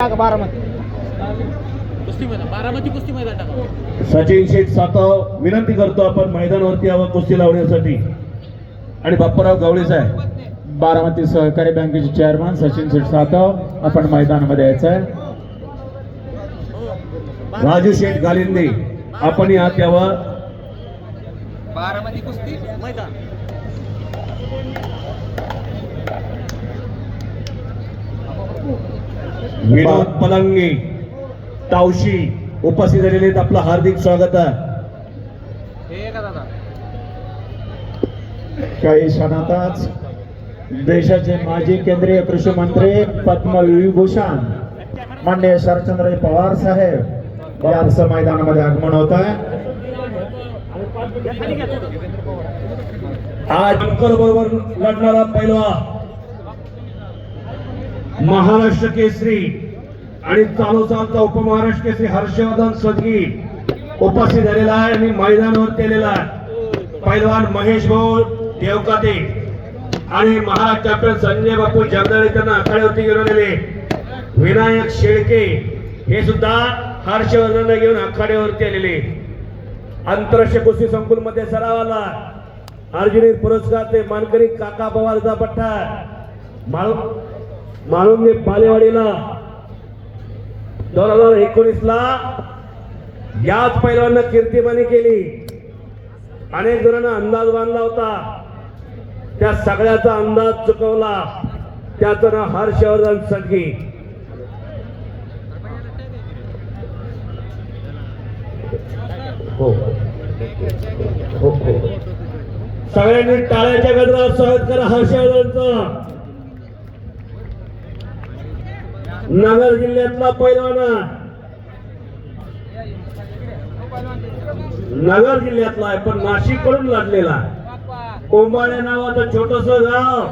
बारामती. कुस्ती मैदान बारामती कुस्ती मैदान टाका. सचिन शेठ सातव विनंती करतो आपण मैदानावरती यावं कुस्ती लावण्यासाठी. आणि बाप्पाराव गवळे साहेब. बारामती सहकारी बँकेचे चेअरमन सचिन शेठ सातव आपण मैदानामध्ये यायचं आहे राजू शेठ गालिंदे आपण यात यावं. बारामती कुस्ती मैदान. विनोद पलंगे तावशी उपस्थित झालेले आहेत. आपलं हार्दिक स्वागत आहे. काही क्षणातच देशाचे माजी केंद्रीय कृषी मंत्री पद्मविभूषण मान्य शरदचंद्र पवार साहेब यांचं मैदानामध्ये आगमन होत आहे. आज बरोबर लढणारा पैलवा महाराष्ट्र केसरी आणि चालू चालता उपमहाराष्ट्र केसरी हर्षवर्धन सदगी उपस्थित झालेला आहे आणि मैदानावर केलेला आहे. पैलवान महेश भाऊ देवकाते आणि महाराष्ट्र संजय बापू जगदाळे त्यांना आखाड्यावरती घेऊन आलेले विनायक शेळके हे सुद्धा हर्षवर्धनला घेऊन आखाड्यावरती आलेले. आंतरराष्ट्रीय कुस्ती संकुलमध्ये सरावाला अर्जुनी पुरस्कार ते मानकरी काका पवारचा पट्टा. माळू माळुंगे बालेवाडीला दोन हजार एकोणीस ला याच पैलवांना कीर्तिमानी केली. अनेक जणांना अंदाज बांधला होता. त्या सगळ्याचा अंदाज चुकवला. त्याचं नाव हर्षवर्धन सदगी हो. हो हो. सगळ्यांनी टाळ्याच्या गजरात स्वागत करा हर्षवर्धनचं. नगर जिल्ह्यातला पैलवाना. नगर जिल्ह्यातला आहे पण नाशिककडून लढलेला कोंबाळे नावाचं छोटस गाव.